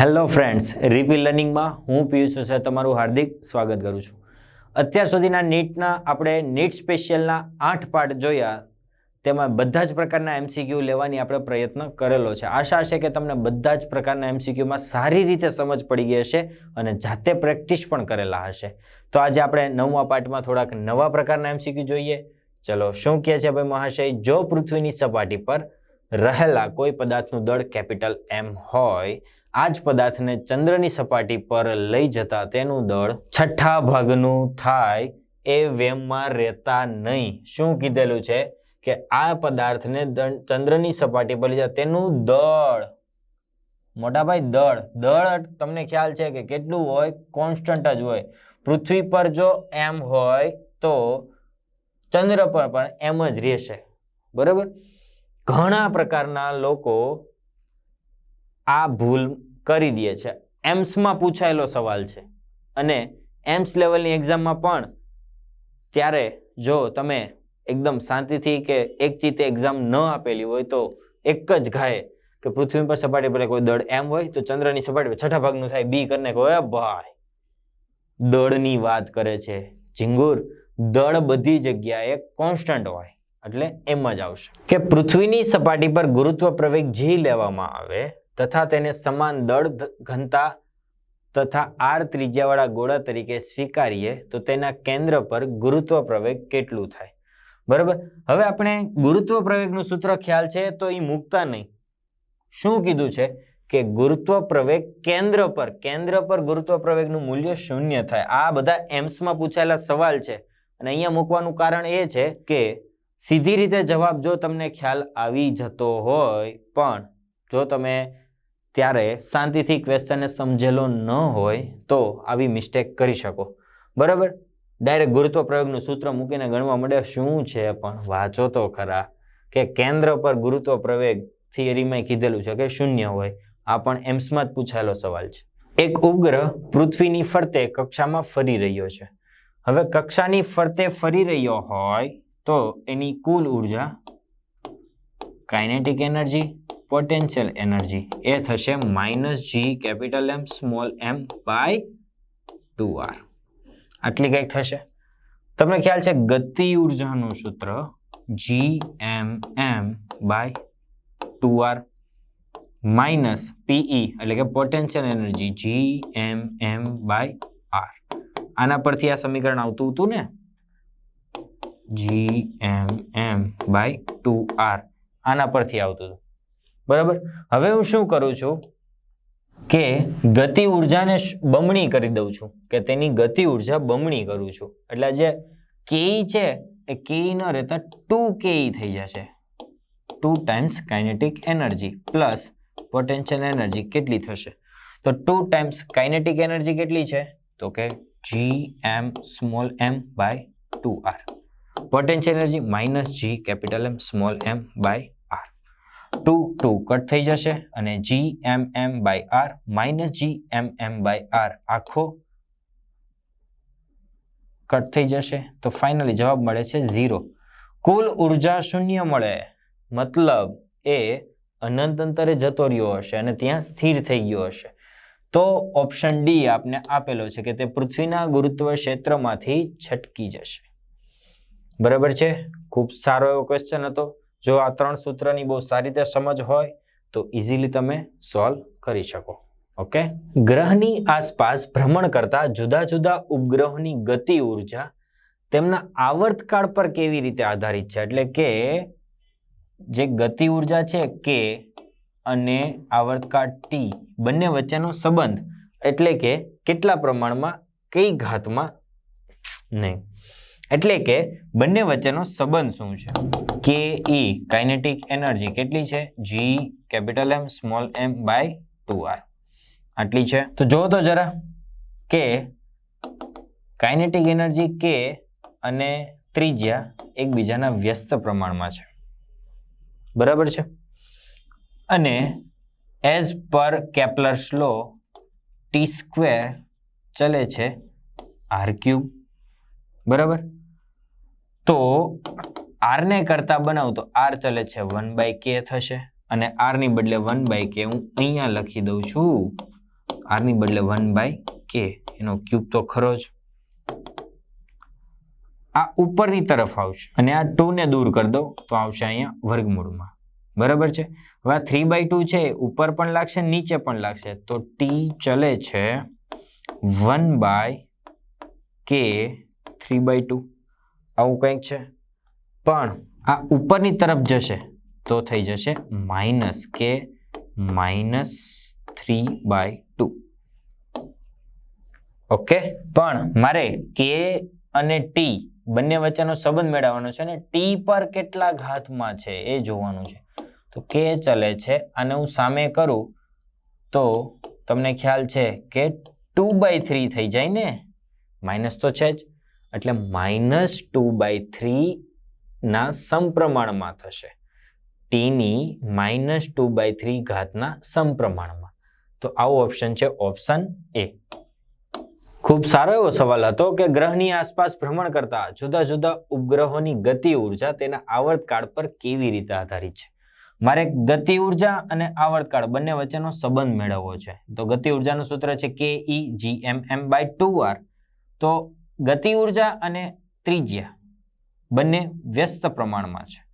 Hello friends રિપી લર્નિંગમાં હું પિયુષ છે તમારું હાર્દિક સ્વાગત કરું છું. અત્યાર સુધીના નીટના આપણે નીટ સ્પેશિયલના આઠ પાર્ટ જોયા. તેમાં બધા જ પ્રકારના એમસીક્યુ લેવાની આપણે પ્રયત્ન કરેલો છે. આશા છે કે તમને બધા જ પ્રકારના એમસીક્યુમાં સારી રીતે સમજ પડી ગઈ હશે અને જાતે પ્રેક્ટિસ પણ કરેલા હશે. તો આજે આપણે નવમા પાર્ટમાં થોડાક નવા પ્રકારના એમસીક્યુ જોઈએ. ચલો, શું કહે છે ભાઈ મહાશય? જો પૃથ્વીની સપાટી પર રહેલા કોઈ પદાર્થનું દળ કેપિટલ એમ હોય આ જ પદાર્થને ચંદ્રની સપાટી પર લઈ જતા તેનું દળ છઠ્ઠા ભાગનું થાય એ વેમમાં રહેતા નહીં. શું કીધેલું છે? કે આ પદાર્થને ચંદ્રની સપાટી પર લઈ જતા તેનું દળ. મોટાભાઈ, દળ. દળ તમને ખ્યાલ છે કે કેટલું હોય? કોન્સ્ટન્ટ જ હોય. પૃથ્વી પર જો એમ હોય તો ચંદ્ર પર પણ એમ જ રહેશે. બરાબર? ઘણા પ્રકારના લોકો આ ભૂલ કરી દે છે. એમ્સમાં પૂછાયેલો સવાલ છે. અને એમ્સ લેવલની એક્ઝામમાં પણ ત્યારે જો તમે એકદમ શાંતિથી કે એક ચીતે એક્ઝામ ન આપેલી હોય તો એક જ ઘાએ કે પૃથ્વી પર સપાટી પર કોઈ દળ એમ હોય તો ચંદ્રની સપાટી પર છઠ્ઠા ભાગનું થાય બી કરીને કહો "એ ભાઈ, દળની વાત કરે છે. ઝીંગુર દળ બધી જગ્યાએ કોન્સ્ટન્ટ હોય, એટલે એમ જ આવશે. કે પૃથ્વીની સપાટી પર ગુરુત્વ પ્રવેગ જી લેવામાં આવે તથા તેને સમાન દળ ઘનતા તથા આર ત્રિજ્યાવાળા ગોળા તરીકે સ્વીકારીએ, તો તેના કેન્દ્ર પર ગુરુત્વ પ્રવેગ કેટલું થાય? બરાબર? હવે આપણે ગુરુત્વ પ્રવેગનું સૂત્ર ખ્યાલ છે, તો એ મૂકતા નહીં. શું કીધું છે? કે ગુરુત્વ પ્રવેગ કેન્દ્ર પર કેન્દ્ર પર ગુરુત્વ પ્રવેગનું મૂલ્ય શૂન્ય થાય. આ બધા એમ્સમાં પૂછાયેલા સવાલ છે. અને અહીંયા મૂકવાનું કારણ એ છે કે સીધી રીતે જવાબ જો તમને ખ્યાલ આવી જતો હોય, પણ જો તમે ત્યારે શાંતિથી ક્વેશ્ચનને સમજેલો ન હોય તો આવી મિસ્ટેક કરી શકો. બરાબર? ડાયરેક્ટ ગુરુત્વ પ્રયોગનું સૂત્ર મૂકીને ગણવા માંડે શું છે પણ વાંચો તો ખરા કે કેન્દ્ર પર ગુરુત્વ પ્રવેગ થિયરીમાં કીધેલું છે કે શૂન્ય હોય. આ પણ એમ્સમાં જ પૂછાયેલો સવાલ છે. એક ઉપગ્રહ પૃથ્વીની ફરતે કક્ષામાં ફરી રહ્યો છે. હવે કક્ષાની ફરતે ફરી રહ્યો હોય તો એની કુલ ઊર્જા કાઇનેટિક એનર્જી પોટેન્શિયલ એનર્જી એ થશે minus G capital M small M by two R આટલી કંઈક થશે. તમને ખ્યાલ છે ગતિ ઉર્જાનું સૂત્ર G M M by two R minus PE એટલે કે potential energy G M M by R આના પરથી આ સમીકરણ આવતું હતું ને? G M M by two R આના પરથી આવતું હતું. બરાબર? હવે હું શું કરું છું કે ગતિ ઉર્જાને બમણી કરી દઉં છું, કે તેની ગતિ ઊર્જા બમણી કરું છું. એટલે જે કેઈ છે એ કેઈ ન રહેતા ટુ કે થઈ જશે. Two times kinetic energy plus potential energy કેટલી થશે? તો ટુ ટાઈમ્સ કાઇનેટિક એનર્જી કેટલી છે? તો કે G M small M by two R potential energy minus G capital M small M by two two cut થઈ જશે અને G M M by R minus G M M by R આખો cut થઈ જશે. તો finally જવાબ મળે છે ઝીરો કુલ ઊર્જા શૂન્ય મળે. મતલબ એ અનંત અંતરે જતો રહ્યો હશે અને ત્યાં સ્થિર થઈ ગયો હશે. તો ઓપ્શન ડી આપને આપેલો છે કે તે પૃથ્વીના ગુરુત્વ ક્ષેત્રમાંથી છટકી જશે. બરાબર છે? ખૂબ સારો એવો ક્વેશ્ચન હતો. જો આ ત્રણ સૂત્રની બહુ સારી રીતે સમજ હોય, તો ઇઝીલી તમે સોલ્વ કરી શકો. ઓકે ગ્રહની આસપાસ ભ્રમણ કરતા જુદા જુદા ઉપગ્રહોની ગતિ ઊર્જા તેમના આવર્તકાળ પર કેવી રીતે આધારિત છે? એટલે કે જે ગતિ ઊર્જા છે કે અને આવર્તકાળ ટી બંને વચ્ચેનો સંબંધ એટલે કે કેટલા પ્રમાણમાં, કઈ ઘાતમાં નહીં. એટલે કે બંને વચ્ચેનો સંબંધ શું છે? કે ઈ કાઇનેટિક એનર્જી કેટલી છે? G capital M small M by two R આટલી છે. તો જો તો જરા. કે કાઇનેટિક એનર્જી કે અને ત્રિજ્યા એકબીજાના વ્યસ્ત પ્રમાણમાં છે. બરાબર છે? અને એઝ પર કેપ્લર્સ લો ટી સ્ક્વેર ચલે છે આર ક્યુબ બરાબર? તો આરને કરતા બનાવું તો આર ચલે છે વન બાય કે થશે અને આરની બદલે વન બાય કે હું અહીંયા લખી દઉં છું. આરની બદલે વન બાય કે એનો ક્યુબ તો ખરો જ. આ ઉપરની તરફ આવશે અને આ ટુ ને દૂર કરી દો તો આવશે અહીંયા વર્ગમૂળમાં. બરાબર છે? હવે આ થ્રી બાય ટુ છે ઉપર પણ લાગશે, નીચે પણ લાગશે. તો ટી ચલે છે વન બાય કે થ્રી બાય ટુ આવું કંઈક છે. પણ આ ઉપરની તરફ જશે તો થઈ જશે માઇનસ કે minus three by two okay પણ મારે કે અને ટી બંને વચ્ચેનો સંબંધ મેળવવાનો છે ને ટી પર કેટલા ઘાતમાં છે એ જોવાનું છે. તો કે ચલે છે અને હું સામે કરું તો તમને ખ્યાલ છે કે ટુ બાય થ્રી થઈ જાય ને? માઇનસ તો છે જ. એટલે માઇનસ ટુ બાય થ્રીના સમપ્રમાણમાં થશે. ટીની માઇનસ ટુ બાય થ્રી ઘાતના સમપ્રમાણમાં. તો આવો ઓપ્શન છે ઓપ્શન એ. ખૂબ સારો એવો સવાલ હતો કે ગ્રહની આસપાસ ભ્રમણ કરતા જુદા જુદા ઉપગ્રહોની ગતિ ઊર્જા તેના આવર્તકાળ પર કેવી રીતે આધારિત છે? મારે ગતિ ઊર્જા અને આવર્તકાળ બંને વચ્ચેનો સંબંધ મેળવવો છે. તો ગતિ ઉર્જાનું સૂત્ર છે કે E G M M by two R. તો ગતિ ઊર્જા અને ત્રિજ્યા. બંને વ્યસ્ત પ્રમાણમાં છે.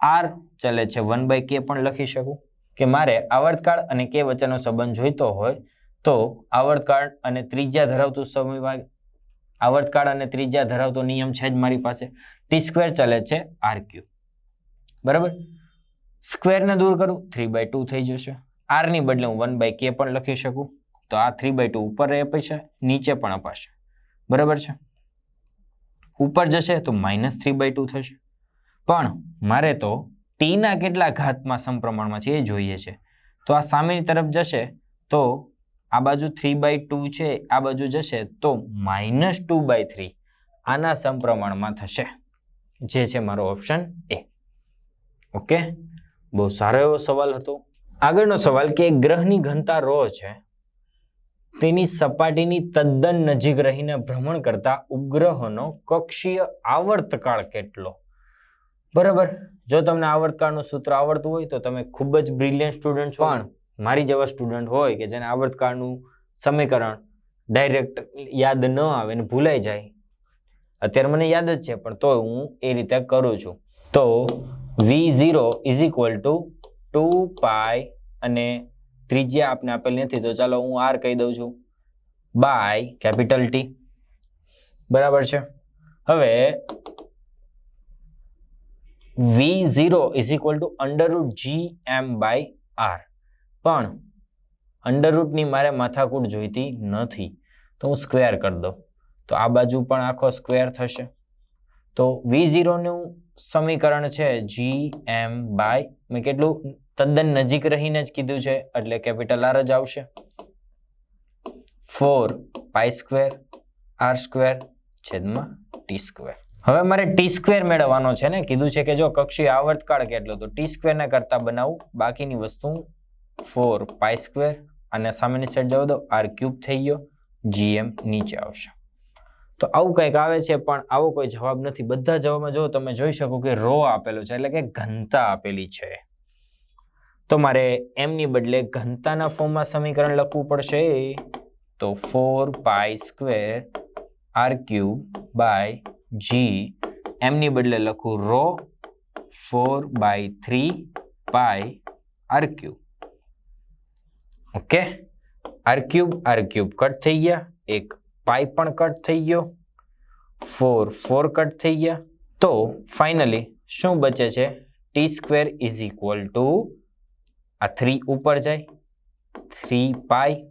આર ચલે છે વન બાય કે પણ લખી શકું? કે મારે આવર્તકાળ અને કે વચ્ચેનો સંબંધ જોઈતો હોય તો આવર્તકાળ અને ત્રિજ્યા ધરાવતું સમયભાગ આવર્તકાળ અને ત્રિજ્યા ધરાવતો નિયમ છે જ મારી પાસે. ટી સ્ક્વેર ચલે છે આર ક્યુ બરાબર? સ્ક્વેરને દૂર કરું થ્રી બાય ટુ થઈ જશે. આરની બદલે હું વન બાય કે પણ લખી શકું. તો આ થ્રી બાય ટુ ઉપર અપાશે નીચે પણ અપાશે. બરાબર છે? ઉપર જશે તો માઇનસ થ્રી બાય ટુ થશે. પણ મારે તો ટીના કેટલા ઘાતમાં સમપ્રમાણમાં છે એ જોઈએ છે. તો આ સામેની તરફ જશે તો આ બાજુ થ્રી બાય ટુ છે, આ બાજુ જશે તો માઇનસ ટુ બાય થ્રી આના સમપ્રમાણમાં થશે. જે છે મારો ઓપ્શન એ ઓકે બહુ સારો એવો સવાલ હતો. આગળનો સવાલ કે ગ્રહની ઘનતા રો છે? તેની સપાટીની તદ્દન નજીક રહીને ભ્રમણ કરતા ઉપગ્રહોનો કક્ષીય આવર્તકાળ કેટલો? બરાબર. જો તમને આવર્તકાળનું સૂત્ર આવડતું હોય તો તમે ખૂબ જ બ્રિલિયન્ટ સ્ટુડન્ટ છો. પણ મારી જેવા સ્ટુડન્ટ હોય કે જેને આવર્તકાળનું સમીકરણ ડાયરેક્ટ યાદ ન આવે ને ભૂલાઈ જાય, અત્યારે મને યાદ જ છે, પણ તો હું એ રીતે કરું છું. તો V zero is equal to two pi અને ત્રિજ્યા આપને આપેલી નથી, તો ચાલો હું આર કહી દઉં છું. By, capital T. બરાબર છે? હવે V zero is equal to under root G M by R પણ અંડરરૂટની મારે માથાકૂટ જોઈતી નથી. તો હું સ્ક્વેર કરી દઉં. તો આ બાજુ પણ આખો સ્ક્વેર થશે. તો વી ઝીરોનું સમીકરણ છે જી એમ બાય મેં કેટલું તદ્દન નજીક રહીને જ કીધું છે, એટલે કેપિટલ આર જ આવશે. Four pi square R square છેદમાં ટી સ્ક્વેર હવે મારે ટી સ્ક્વેર મેળવવાનો છે ને, કીધું છે કે જો કક્ષીય આવર્તકાળ કેટલો, તો ટી સ્ક્વેરને કરતા બનાવું. બાકીની વસ્તુ ફોર પાઈ સ્ક્વેર અને સામેની સાઈડ જવા દો આર ક્યુબ થઈ ગયો જીએમ નીચે આવશે. તો આવું કંઈક આવે છે, પણ આવો કોઈ જવાબ નથી. બધા જવાબમાં જો તમે જોઈ શકો કે રો આપેલો છે, એટલે કે ઘનતા આપેલી છે. તો મારે એમની બદલે ઘનતાના ફોર્મમાં સમીકરણ લખવું પડશે. તો four pi square R cube by G. એમની બદલે લખું rho four by three pi R cube. Okay? R cube R cube cut થઈ ગયા. એક પાઈ પણ કટ થઈ ગયો. ફોર ફોર કટ થઈ ગયા. તો ફાઇનલી શું બચે છે? T square is equal to આ થ્રી ઉપર જાય. થ્રી પાય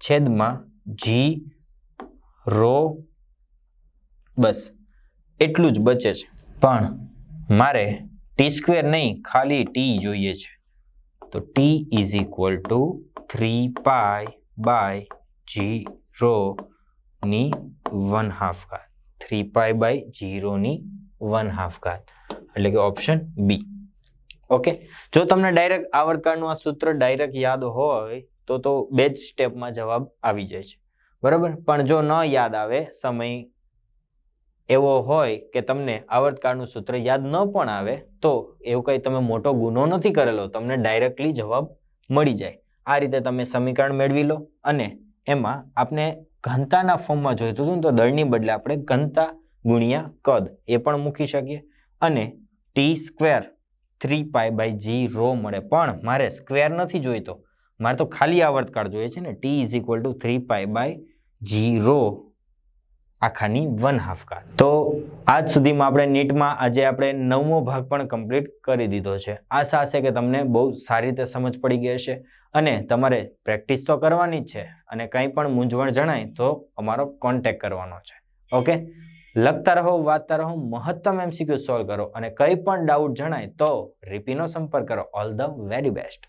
છેદમાં જી રો બસ. એટલું જ બચે છે. પણ મારે ટી સ્ક્વેર નહીં, ખાલી ટી જોઈએ છે. તો T is equal to three pi by G rho ની વન હાફ ઘાત. થ્રી પાય બાય જીરોની વન હાફ ઘાત. એટલે કે ઓપ્શન બી ઓકે? જો તમને ડાયરેક્ટ આવર્તકાળનું આ સૂત્ર ડાયરેક્ટ યાદ હોય, તો તો બે જ સ્ટેપમાં જવાબ આવી જાય છે. બરાબર? પણ જો ન યાદ આવે, સમય એવો હોય કે તમને આવર્તકાળનું સૂત્ર યાદ ન પણ આવે, તો એવું કંઈ તમે મોટો ગુનો નથી કરેલો. તમને ડાયરેક્ટલી જવાબ મળી જાય. આ રીતે તમે સમીકરણ મેળવી લો અને એમાં આપણે ઘનતાના ફોર્મમાં જોઈતું હતું ને, તો દળની બદલે આપણે ઘનતા ગુણ્યા કદ એ પણ મૂકી શકીએ. અને T square three pi by G rho મળે. પણ મારે સ્ક્વેર નથી જોઈતો. મારે તો ખાલી આવર્તકાળ જોઈએ છે ને. T is equal to three pi by G rho આખાની one half કાર તો આજ સુધીમાં આપણે નીટમાં આજે આપણે નવમો ભાગ પણ કમ્પ્લીટ કરી દીધો છે. આશા છે કે તમને બહુ સારી રીતે સમજ પડી ગઈ હશે અને તમારે પ્રેક્ટિસ તો કરવાની જ છે અને કંઈ પણ મૂંઝવણ જણાય તો અમારો કોન્ટેક કરવાનો છે. ઓકે લખતા રહો, વાંચતા રહો, મહત્તમ એમસીક્યુ સોલ્વ કરો અને કંઈ પણ ડાઉટ જણાય તો રીપીનો સંપર્ક કરો. All the very best